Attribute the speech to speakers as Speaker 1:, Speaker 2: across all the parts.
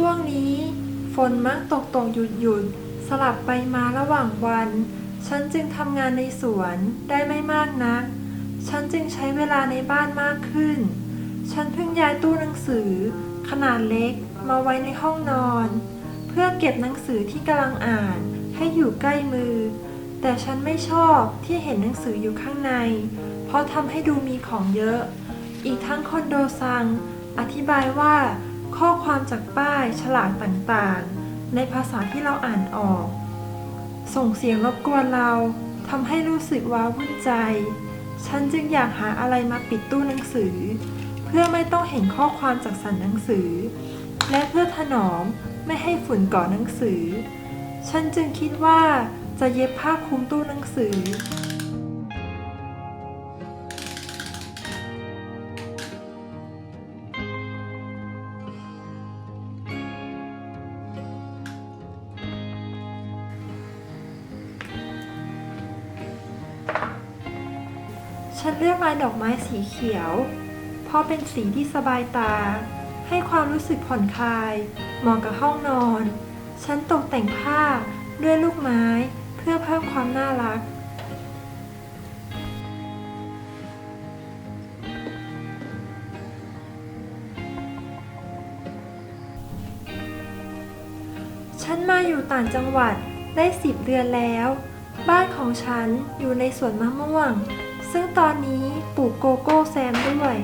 Speaker 1: ช่วงนี้ ฝนมักตกตกหยุดหยุดสลับไปมาระหว่างวัน ฉันจึงทำงานในสวนได้ไม่มากนัก ฉันจึงใช้เวลาในบ้านมากขึ้น ฉันเพิ่งย้ายตู้หนังสือ ขนาดเล็กมาไว้ในห้องนอน เพื่อเก็บหนังสือที่กำลังอ่านให้อยู่ใกล้มือ แต่ฉันไม่ชอบที่เห็นหนังสืออยู่ข้างใน เพราะทำให้ดูมีของเยอะ อีกทั้งคอนโดซัง อธิบายว่า ข้อความจากป้ายฉลากต่างๆ ในภาษาที่เราอ่านออก ส่งเสียงรบกวนเราทำให้รู้สึกว้าวุ่นใจ ฉันจึงอยากหาอะไรมาปิดตู้หนังสือ เพื่อไม่ต้องเห็นข้อความจากสันหนังสือ และเพื่อถนอมไม่ให้ฝุ่นเกาะหนังสือ ฉันจึงคิดว่าจะเย็บผ้าคลุมตู้หนังสือ ฉันเลือกลายดอกไม้สีเขียว เพราะเป็นสีที่สบายตา ให้ความรู้สึกผ่อนคลายเหมาะกับห้องนอน ฉันตกแต่งผ้าด้วยลูกไม้เพื่อเพิ่มความน่ารัก ฉันมาอยู่ต่างจังหวัดได้สิบเดือนแล้ว บ้านของฉันอยู่ในสวนมะม่วง ซึ่งตอนนี้ปลูกโกโก้แซมด้วย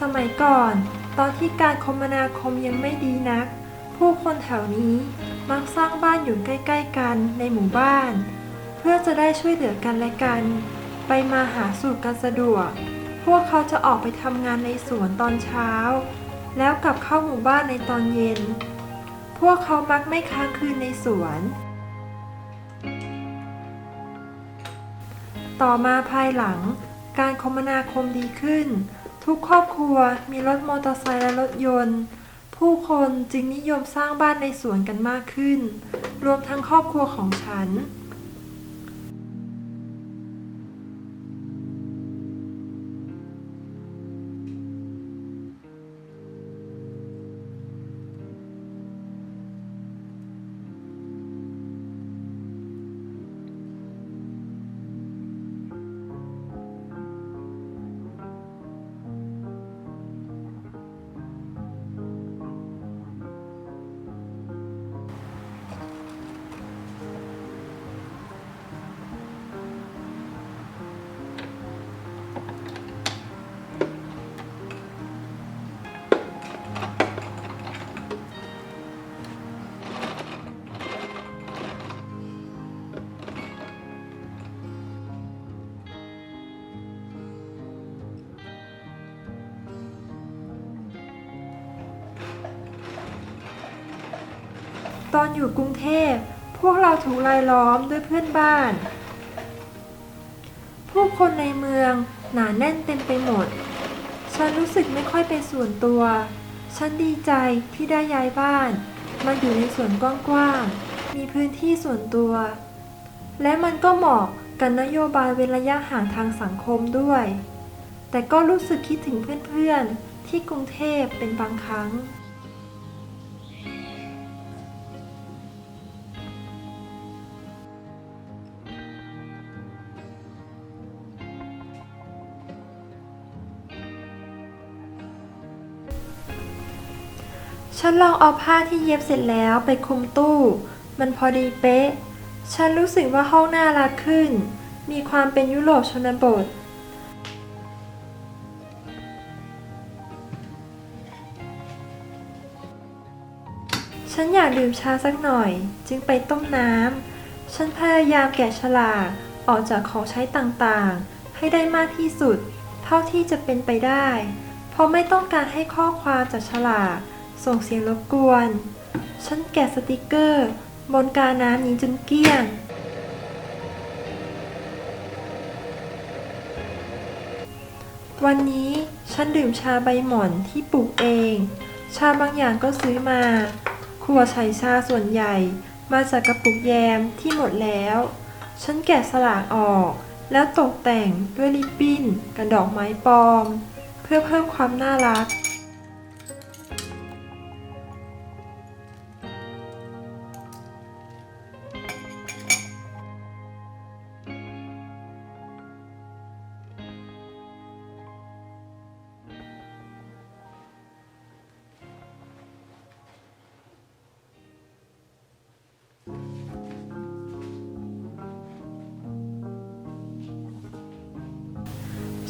Speaker 1: สมัยก่อน ตอนที่การคมนาคมยังไม่ดีนัก ผู้คนแถวนี้มักสร้างบ้านอยู่ใกล้ ๆ กันในหมู่บ้าน เพื่อจะได้ช่วยเหลือกันและกัน ไปมาหาสู่กันสะดวก พวกเขาจะออกไปทำงานในสวนตอนเช้า แล้วกลับเข้าหมู่บ้านในตอนเย็น พวกเขามักไม่ค้างคืนในสวน ต่อมาภายหลังการคมนาคมดีขึ้น ทุกครอบครัวมีรถมอเตอร์ไซค์และรถยนต์ ผู้คนจึงนิยมสร้างบ้านในสวนกันมากขึ้น รวมทั้งครอบครัวของฉัน ตอนอยู่กรุงเทพ พวกเราถูกรายล้อมด้วยเพื่อนบ้าน ผู้คนในเมืองหนาแน่นเต็มไปหมด ฉันรู้สึกไม่ค่อยเป็นส่วนตัว ฉันดีใจที่ได้ย้ายบ้าน มาอยู่ในสวนกว้างๆ มีพื้นที่ส่วนตัว และมันก็เหมาะกับนโยบายเว้นระยะห่างทางสังคมด้วย แต่ก็รู้สึกคิดถึงเพื่อนๆ ที่กรุงเทพเป็นบางครั้ง ฉันลองเอาผ้าที่เย็บเสร็จแล้วไปคลุมตู้ มันพอดีเป๊ะ ฉันรู้สึกว่าห้องน่ารักขึ้น มีความเป็นยุโรปชนบท ฉันอยากดื่มชาสักหน่อย จึงไปต้มน้ำ ฉันพยายามแกะฉลากออกจากของใช้ต่างๆ ให้ได้มากที่สุด เท่าที่จะเป็นไปได้ เพราะไม่ต้องการให้ข้อความจากฉลาก ส่งเสียงรบกวน ฉันแกะสติกเกอร์ บนกาน้ำนี้จนเกลี้ยง วันนี้ฉันดื่มชาใบหม่อนที่ปลูกเอง ชาบางอย่างก็ซื้อมาขวดใส่ชาส่วนใหญ่ มาจากกระปุกแยมที่หมดแล้ว ฉันแกะสลากออก แล้วตกแต่งด้วยริบบิ้นกับดอกไม้ปลอม เพื่อเพิ่มความน่ารัก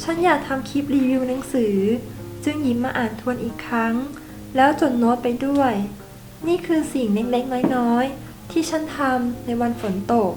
Speaker 1: ฉันอยากทำคลิปรีวิวหนังสือ จึงหยิบมาอ่านทวนอีกครั้ง แล้วจดโน้ตไปด้วย นี่คือสิ่งเล็กๆน้อยๆที่ฉันทำในวันฝนตก